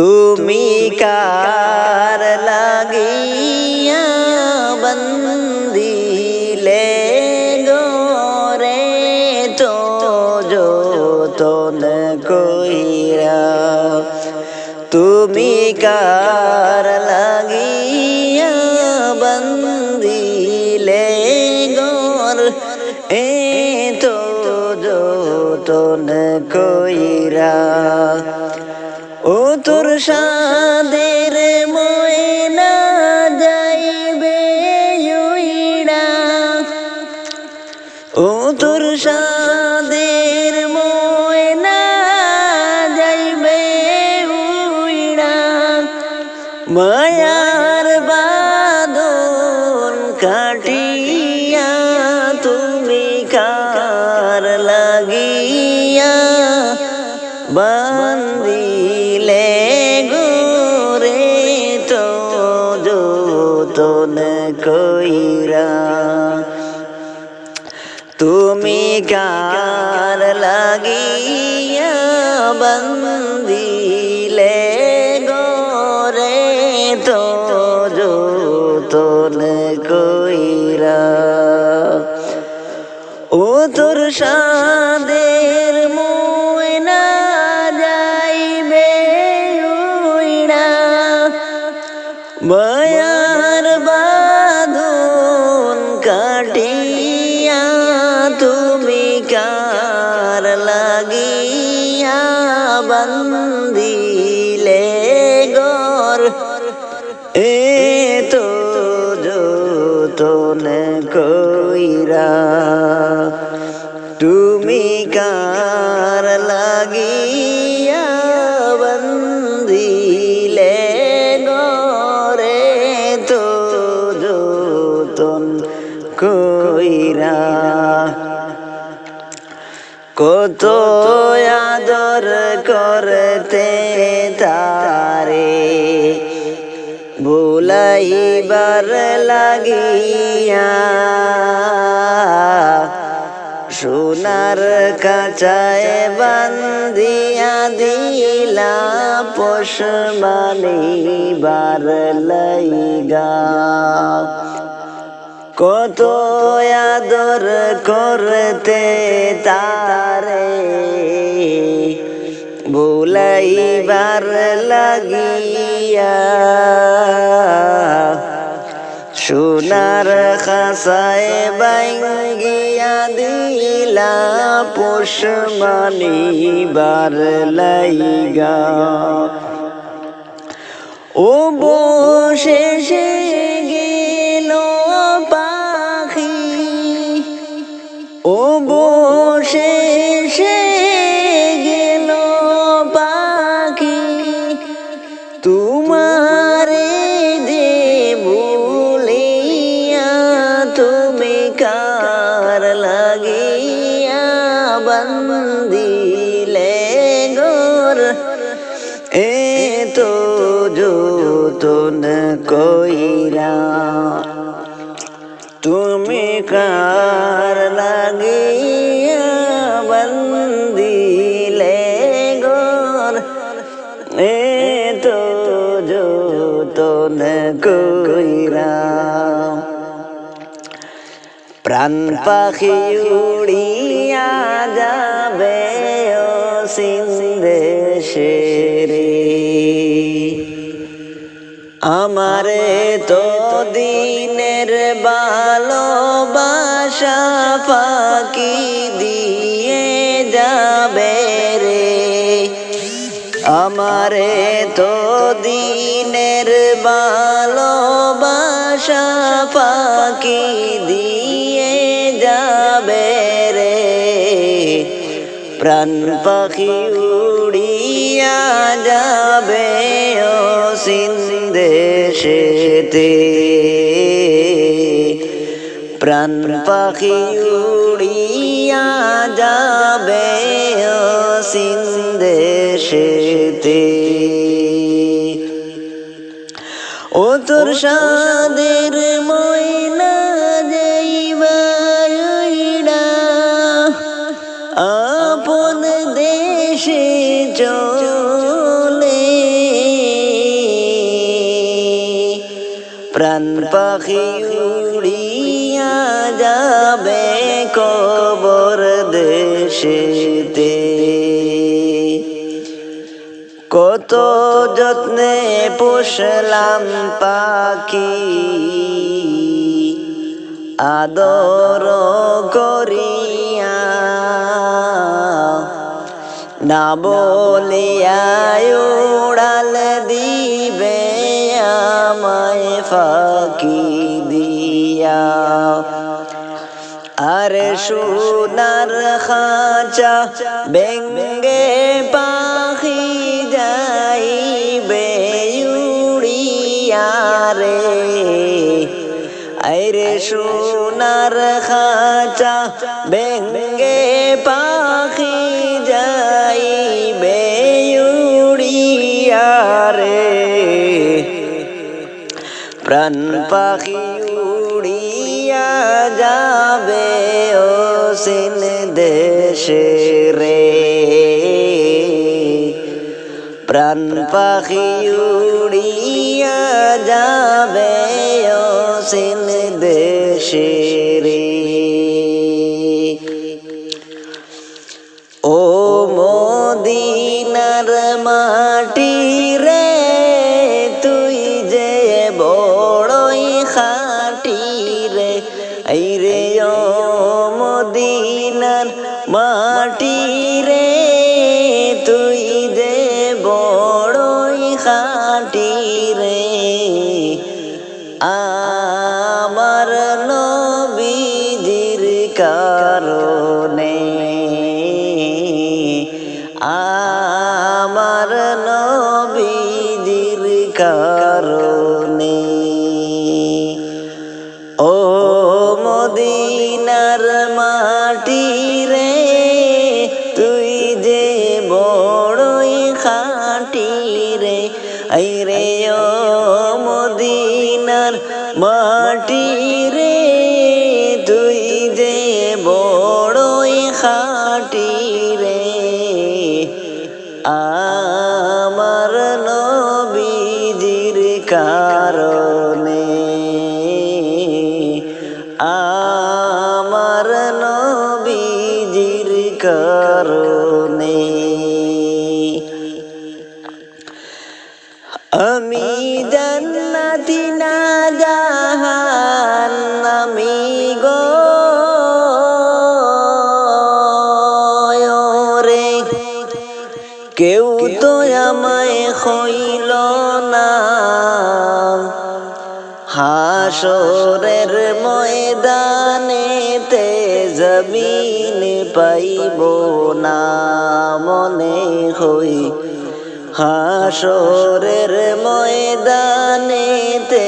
তুমি কার লাগিয়া বন্দিলে গোরে তো যতন কইরা তুমি কার লাগিয়া বন্দিলে গোর? এ তো যতন কইরা তোর সাদের ময়না যাইবে উইড়া। ও তোর সাদের বান্দিলে গুরে তো যতন কইরা। তুমি কার কাটিয়া তুমি কার লাগিয়া বন্দিলে কত আদর করতে তারে ভুলাইবার লাগিয়া সোনার কাচায় বান্দিয়া দিলা পোষ মানিবার লাইগা। কত আদর করতে তারে। ভুলাইবার লাগিয়া সোনার খাসায় বাইঙ্গিয়া দিলা পোষ মানিবার লাইগা। ও বসে ও বসে সে গেল পাখি। তোমারে যে ভুলিয়া তুমি কার লাগিয়া বন্দিলে গোর এ তো যতন কইরা তুমি কার লাগিয়া কইরা প্রাণ পাখি উড়িয়া যাবে রে আমারে তো দিনের ভালোবাসা ফাঁকি আমারে তো দিনের ভালোবাসা পাখি দিয়ে যাবে রে। প্রাণ পাখি উড়িয়া যাবে ও সিন্ধেশেতে প্রাণ পাখি উড়িয়া যাবে ও সিন্দেশেতে। ও তোর সাদের ময়না যাইবাইনা আপন দেশে চলে। প্রাণ পাখি উড়িয়া যাবে কবর দেশে। কত যত্নে পোষলাম পাখি। আদর করিয়া না বলিয়া উড়াল দিবে আমায় ফাঁকি দিয়া। আরে সোনার খাঁচা বেঙ্গে পাখি রে। আরে সোনার খাঁচা বেঙ্গে পাখি যাইবে উড়িয়া রে। প্রাণ পাখি উড়িয়া যাবে ও সিন দেশে রে। প্রাণ পাখি উড়িয়া যাবে অসীম সিন দেশে রে ও মদিনার মাটি আমার আমার নবীজির কারণে আমার নবীজির কারণে আমি জান্নাতি না ময়দানেতে জমিন পাইব না মনে হই হাসরের ময়দানেতে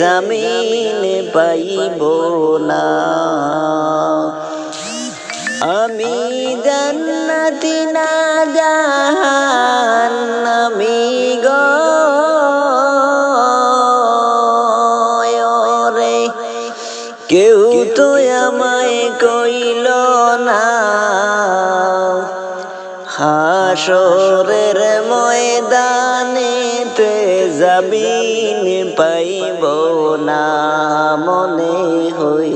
জমিন পাইব না। আমি জান্নাতি না জমিন পাইব না মনে হই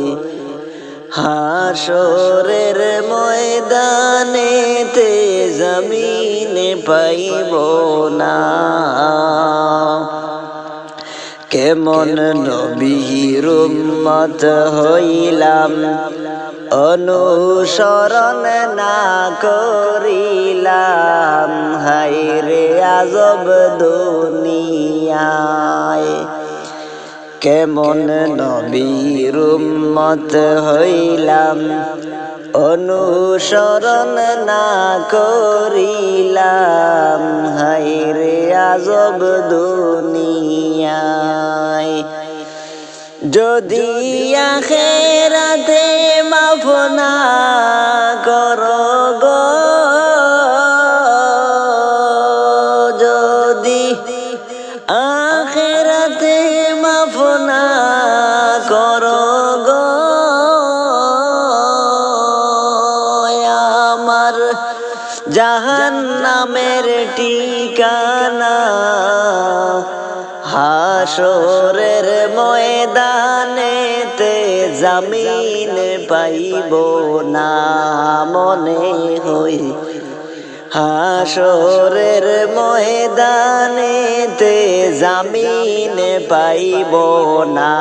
হাসরের ময়দানেতে জমিন পাইব না। কেমন নবীর উম্মত হইলাম অনুসরণ না করিলাম হাইরে আজব দুনিয়ায়। কেমন নবীর উম্মত হইলাম, অনুসরণ না করিলাম হাইরে আজব দুনিয়ায়। যদি আখেরাতে মাফ করো গো যদি আখেরাতে মাফ করো গো আমার জাহান নামের ঠিকানা হাসরের ময়দানেতে জামিন পাইব না মনে হই। হাসরের ময়দানেতে জামিন পাইব না।